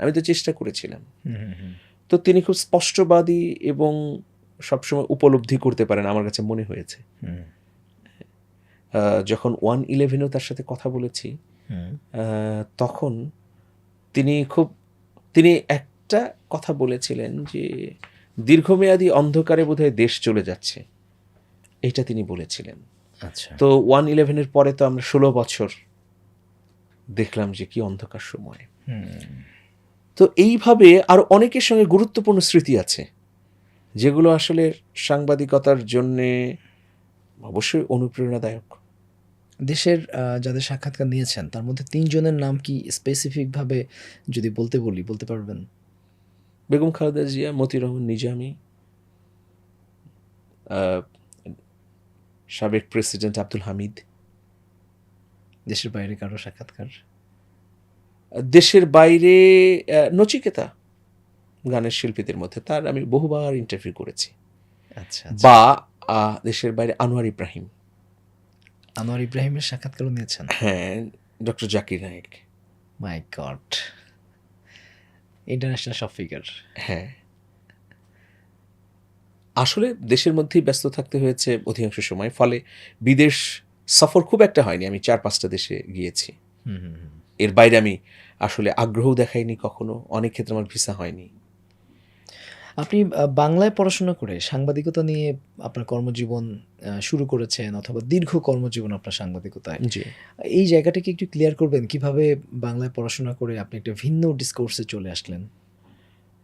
আমি তো চেষ্টা করেছিলাম। তো তিনি খুব স্পষ্টবাদী এবং সবসময় উপলব্ধি করতে পারেন আমার কাছে মনে হয়েছে। যখন ওয়ান ইলেভেনেও তার সাথে কথা বলেছি তখন তিনি খুব তিনি একটা কথা বলেছিলেন যে দীর্ঘমেয়াদী অন্ধকারে বোধহয় দেশ চলে যাচ্ছে। এটা তিনি বলেছিলেন। আচ্ছা। তো ওয়ান ইলেভেনের পরে তো আমরা ষোলো বছর দেখলাম যে কি অন্ধকার সময়। তো এইভাবে আরও অনেকের সঙ্গে গুরুত্বপূর্ণ স্মৃতি আছে যেগুলো আসলে সাংবাদিকতার জন্যে অবশ্যই অনুপ্রেরণাদায়ক। দেশের যাদের সাক্ষাৎকার নিয়েছেন তার মধ্যে তিনজনের নাম কি স্পেসিফিকভাবে যদি বলতে বলি বলতে পারবেন? বেগম খালেদা জিয়া মতিউর রহমান নিজামী সাবেক প্রেসিডেন্ট আব্দুল হামিদ। দেশের বাইরে কারও সাক্ষাৎকার? দেশের বাইরে নচিকেতা গানের শিল্পীদের মধ্যে। তার আমি বহুবার ইন্টারভিউ করেছি। আচ্ছা বা দেশের বাইরে আনোয়ার ইব্রাহিম। আনোয়ার ইব্রাহিমের সাক্ষাৎকারও নিয়েছেন? হ্যাঁ doctor Zakir Naik. My god international সব ফিগার হ্যাঁ। আসলে দেশের মধ্যেই ব্যস্ত থাকতে হয়েছে অধিকাংশ সময় ফলে বিদেশ সফর খুব একটা হয়নি। আমি চার পাঁচটা দেশে গিয়েছি। এর বাইরে আমি আসলে আগ্রহ দেখাইনি কখনো। অনেক ক্ষেত্রে আমার ভিসা হয়নি। আপনি বাংলায় পড়াশোনা করে সাংবাদিকতা নিয়ে আপনার কর্মজীবন শুরু করেছেন অথবা দীর্ঘ কর্মজীবন আপনার সাংবাদিকতায়। জি। এই জায়গাটাকে একটু ক্লিয়ার করবেন কীভাবে বাংলায় পড়াশোনা করে আপনি একটা ভিন্ন ডিসকোর্সে চলে আসলেন?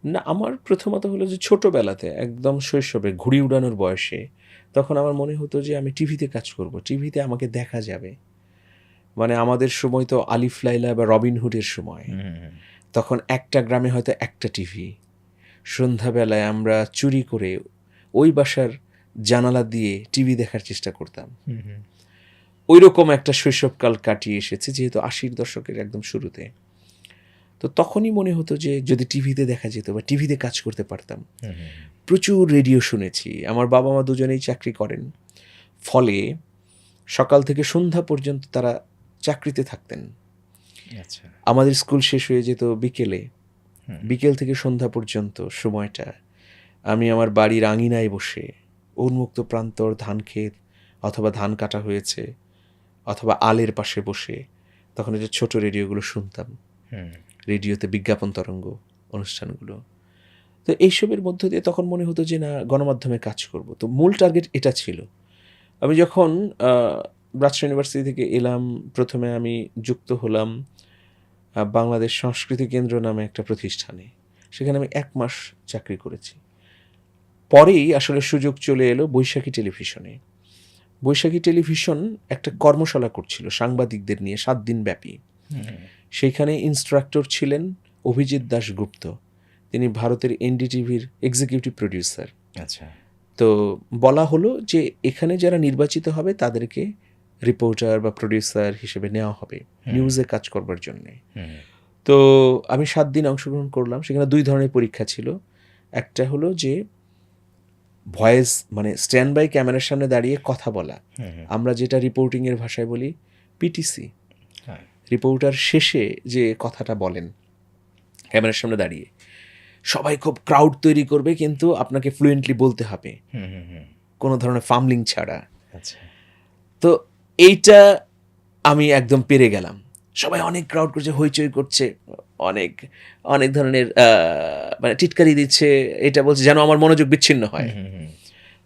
না আমার প্রথমত হলো যে ছোটবেলাতে একদম শৈশবে ঘুড়ি উড়ানোর বয়সে তখন আমার মনে হতো যে আমি টিভিতে কাজ করব টিভিতে আমাকে দেখা যাবে। মানে আমাদের সময় তো আলিফ লাইলা বা রবিনহুডের সময়। তখন একটা গ্রামে হয়তো একটা টিভি। সন্ধ্যাবেলায় আমরা চুরি করে ওই বাসার জানালা দিয়ে টিভি দেখার চেষ্টা করতাম। ওই রকম একটা শৈশবকাল কাটিয়ে এসেছে যেহেতু আশির দশকের একদম শুরুতে। তো তখনই মনে হতো যে যদি টিভিতে দেখা যেত বা টিভিতে কাজ করতে পারতাম। প্রচুর রেডিও শুনেছি। আমার বাবা মা দুজনেই চাকরি করেন। ফলে সকাল থেকে সন্ধ্যা পর্যন্ত তারা চাকরিতে থাকতেন। আচ্ছা। আমাদের স্কুল শেষ হয়ে যেত বিকেলে। বিকেল থেকে সন্ধ্যা পর্যন্ত সময়টা। আমি আমার বাড়ির আঙিনায় বসে উন্মুক্ত প্রান্তর ধান ক্ষেত অথবা ধান কাটা হয়েছে অথবা আলের পাশে বসে তখন এটা ছোট রেডিওগুলো শুনতাম। রেডিওতে বিজ্ঞাপন তরঙ্গ অনুষ্ঠানগুলো। তো এইসবের মধ্য দিয়ে তখন মনে হতো যে না গণমাধ্যমে কাজ করব। তো মূল টার্গেট এটা ছিল। আমি যখন রাজশাহী ইউনিভার্সিটি থেকে এলাম। প্রথমে আমি যুক্ত হলাম বাংলাদেশ সংস্কৃতি কেন্দ্র নামে একটা প্রতিষ্ঠানে। সেখানে আমি এক মাস চাকরি করেছি। পরেই আসলে সুযোগ চলে এলো বৈশাখী টেলিভিশনে। বৈশাখী টেলিভিশন একটা কর্মশালা করছিল সাংবাদিকদের নিয়ে সাত দিন ব্যাপী। সেইখানে ইনস্ট্রাক্টর ছিলেন অভিজিৎ দাশগুপ্ত। তিনি ভারতের এনডিটিভির এক্সিকিউটিভ প্রডিউসার। আচ্ছা। তো বলা হলো যে এখানে যারা নির্বাচিত হবে তাদেরকে রিপোর্টার বা প্রডিউসার হিসেবে নেওয়া হবে। নিউজে কাজ করবার জন্যে। তো আমি সাত দিন অংশগ্রহণ করলাম। সেখানে দুই ধরনের পরীক্ষা ছিল। একটা হলো যে ভয়েস মানে স্ট্যান্ড বাই ক্যামেরার সামনে দাঁড়িয়ে কথা বলা। আমরা যেটা রিপোর্টিংয়ের ভাষায় বলি পিটিসি হ্যাঁ। রিপোর্টার শেষে যে কথাটা বলেন ক্যামেরার সামনে দাঁড়িয়ে। সবাই খুব ক্রাউড তৈরি করবে কিন্তু আপনাকে ফ্লুয়েন্টলি বলতে হবে। কোনো ধরনের ফার্মলিং ছাড়া। আচ্ছা। তো এইটা আমি একদম পেরে গেলাম। সবাই অনেক ক্রাউড করছে হইচই করছে অনেক অনেক ধরনের মানে টিটকারি দিচ্ছে এটা বলছে যেন আমার মনোযোগ বিচ্ছিন্ন হয়।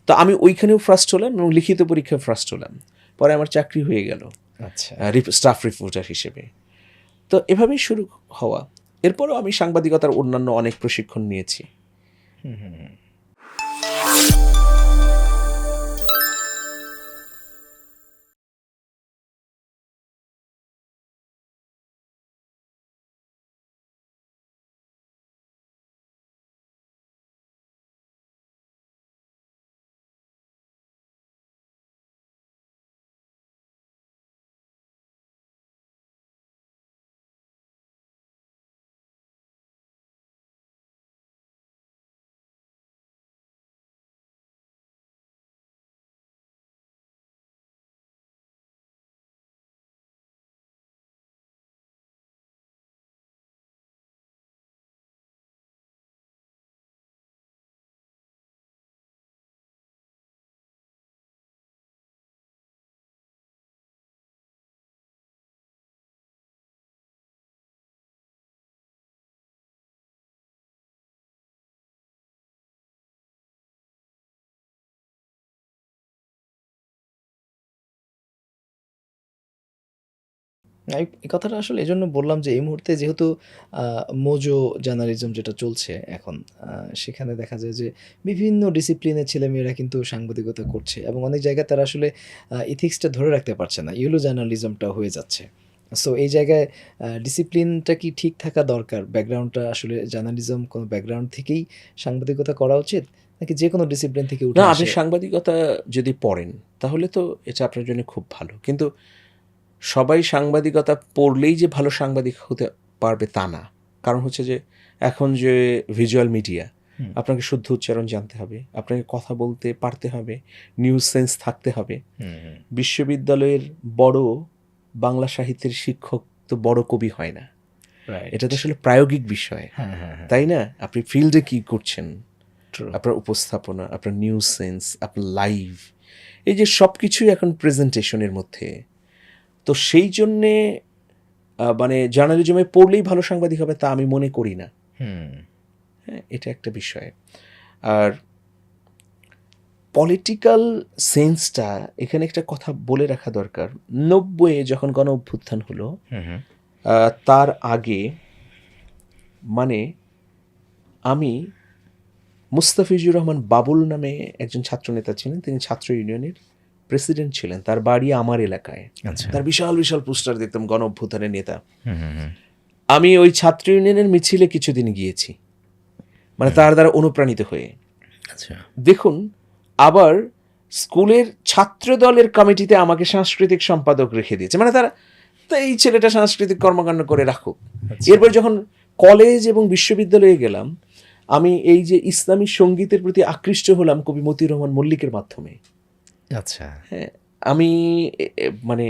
তো আমি ওইখানেও ফার্স্ট হলাম এবং লিখিত পরীক্ষায় ফার্স্ট হলাম। পরে আমার চাকরি হয়ে গেল আচ্ছা। স্টাফ রিপোর্টার হিসেবে। তো এভাবেই শুরু হওয়া। এরপরও আমি সাংবাদিকতার অন্যান্য অনেক প্রশিক্ষণ নিয়েছি। এই এই কথাটা আসলে এজন্য বললাম যে এই মুহূর্তে যেহেতু মোজো জার্নালিজম যেটা চলছে এখন সেখানে দেখা যায় যে বিভিন্ন ডিসিপ্লিনের ছেলেমেয়েরা কিন্তু সাংবাদিকতা করছে এবং অনেক জায়গায় তারা আসলে ইথিক্সটা ধরে রাখতে পারছে না ইউলো জার্নালিজমটা হয়ে যাচ্ছে। সো এই জায়গায় ডিসিপ্লিনটা কি ঠিক থাকা দরকার? ব্যাকগ্রাউন্ডটা আসলে জার্নালিজম কোনো ব্যাকগ্রাউন্ড থেকেই সাংবাদিকতা করা উচিত নাকি যে কোনো ডিসিপ্লিন থেকে উঠে না আপনি সাংবাদিকতা যদি পড়েন তাহলে তো এটা আপনার জন্য খুব ভালো। কিন্তু সবাই সাংবাদিকতা পড়লেই যে ভালো সাংবাদিক হতে পারবে তা না। কারণ হচ্ছে যে এখন যে ভিজুয়াল মিডিয়া আপনাকে শুদ্ধ উচ্চারণ জানতে হবে আপনাকে কথা বলতে পারতে হবে নিউজ সেন্স থাকতে হবে। বিশ্ববিদ্যালয়ের বড় বাংলা সাহিত্যের শিক্ষক তো বড় কবি হয় না। এটা তো আসলে প্রায়োগিক বিষয়। হ্যাঁ হ্যাঁ হ্যাঁ। তাই না? আপনি ফিল্ডে কি করছেন? আপনার উপস্থাপনা আপনার নিউজ সেন্স আপনার লাইভ এই যে সব কিছুই এখন প্রেজেন্টেশনের মধ্যে। তো সেই জন্যে মানে জার্নালিজমে পড়লেই ভালো সাংবাদিক হবে তা আমি মনে করি না। হুম। হ্যাঁ এটা একটা বিষয়। আর পলিটিক্যাল সেন্সটা এখানে একটা কথা বলে রাখা দরকার। নব্বইয়ে যখন গণ অভ্যুত্থান হলো তার আগে মানে আমি মুস্তাফিজুর রহমান বাবুল নামে একজন ছাত্রনেতা ছিলেন তিনি ছাত্র ইউনিয়নের প্রেসিডেন্ট ছিলেন তার বাড়ি আমার এলাকায়। আচ্ছা। তার বিশাল বিশাল পোস্টার দেখতাম গণ অভ্যুত্থানের নেতা। আমি ওই ছাত্র ইউনিয়নের মিছিলে কিছুদিন গিয়েছি। মানে তার দ্বারা অনুপ্রাণিত হয়ে। আচ্ছা। দেখুন আবার স্কুলের ছাত্র দলের কমিটিতে আমাকে সাংস্কৃতিক সম্পাদক রেখে দিয়েছে। মানে তারা তা এই ছেলেটা সাংস্কৃতিক কর্মকাণ্ড করে রাখুক। আচ্ছা। এরপর যখন কলেজ এবং বিশ্ববিদ্যালয়ে গেলাম আমি এই যে ইসলামী সঙ্গীতের প্রতি আকৃষ্ট হলাম কবি মতিউর রহমান মল্লিকের মাধ্যমে। আচ্ছা। হ্যাঁ আমি মানে